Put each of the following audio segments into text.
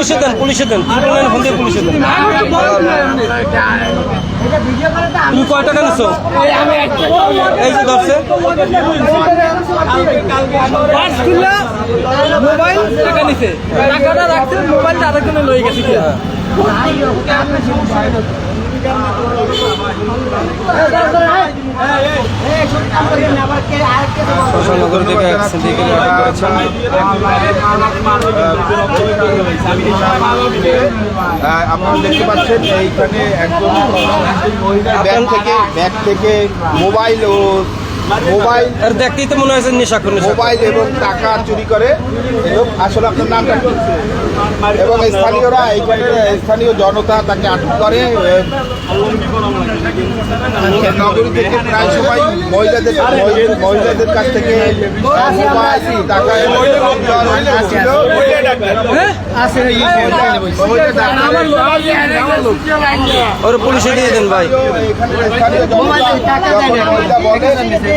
পুলিশে দেন পুলিশে দেন। Triple nine phone দিয়ে পুলিশে দেন। তুমি কয় টাকা নিছো? এই যে ধরছে মোবাইল টাকা নিছে। টাকাটা রাখছে মোবাইলটা আরেকজনে লয়ে গেছে। এক সিন্ডিকেট আটক করেছেন। আপনারা দেখতে পাচ্ছেন, এইখানে একজন ব্যাগ থেকে ব্যাগ থেকে মোবাইল ও মোবাইল আর দেখতেই তো মনে হয়েছে নেশা মোবাইল এবং টাকা চুরি করে। এবং আসলে আপনার নামটা কি? এবং স্থানীয়রা এইখানে স্থানীয় জনতা তাকে আটক করে। এ, নগরী থেকে প্রায় সময় মহিলাদের মহিলাদের কাছ থেকে মোবাইল টাকা ছিল ওর পুলিশে দিয়ে দেন ভাই। এখানে স্থানীয় জনতা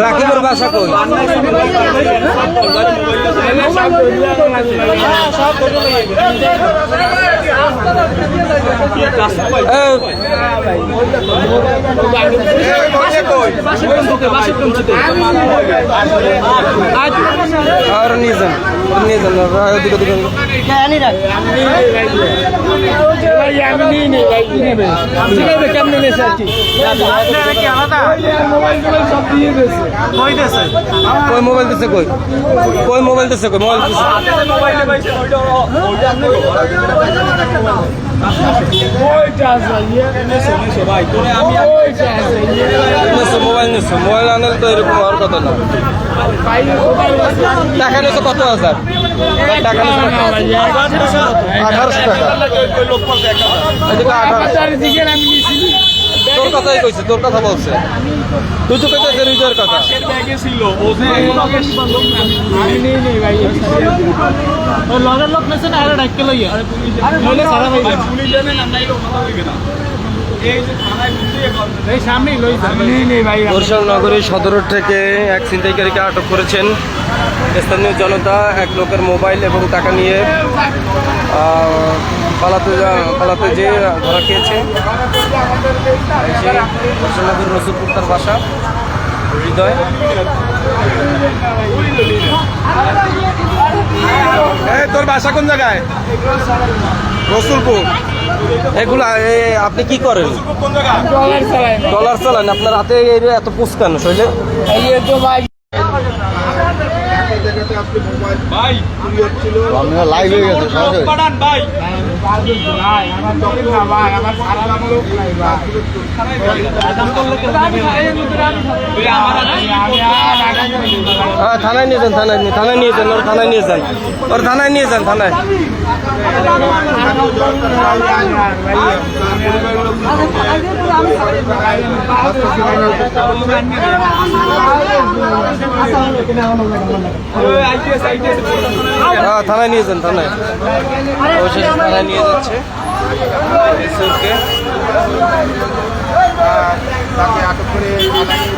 রাকিবের বাসা কই? আর নিয়ে যান নিয়ে যান আর ওদিকে কই মোবাইল দিছে কই? কই মোবাইল দিছে কই? মোবাইল দিছে। নিছো মোবাইল নিচ্ছে মোবাইল আনলে তো এরকম হওয়ার কথা না টাকা কত? হাজার টাকা। আঠারোশো। টাকা আঠারোশো। তোর কথাই কইছে তোর কথা বলছে। তুই তো কইতে কথা। লগের লোক নেছে না আরে ডাক্কে লইয়া ভাই এই সামনেই লই নেই ভাই বরিশাল নগরীর সদর থেকে এক ছিনতাইকারীকে আটক করেছেন। স্থানীয় জনতা এক লোকের মোবাইল এবং টাকা নিয়ে পালাতে যা- পালাতে যে ধরা খেয়েছে। নগরীর রসুলপুর তার বাসা হৃদয়। তোর বাসা কোন জায়গায়? রসুলপুর। এগুলা এ, আপনি কি করেন? ডলার চালান। আপনার হাতে এই যে এত পুস্কান শৈলে এই তো ভাই। আমরা লাইভ হয়ে গেছে সহজে ভাই। আমার দোকান না ভাই আমার সারা ভাই। হ্যাঁ থানায় নিয়ে যান থানায় নিয়ে থানায় নিয়ে যান ওর থানায় নিয়ে যান ওর থানায় নিয়ে যান থানায়। হ্যাঁ থানায় নিয়ে যান থানায়। অবশেষে থানায় নিয়ে যাচ্ছে। ইসুরকে আটক করে নিয়ে যাচ্ছে।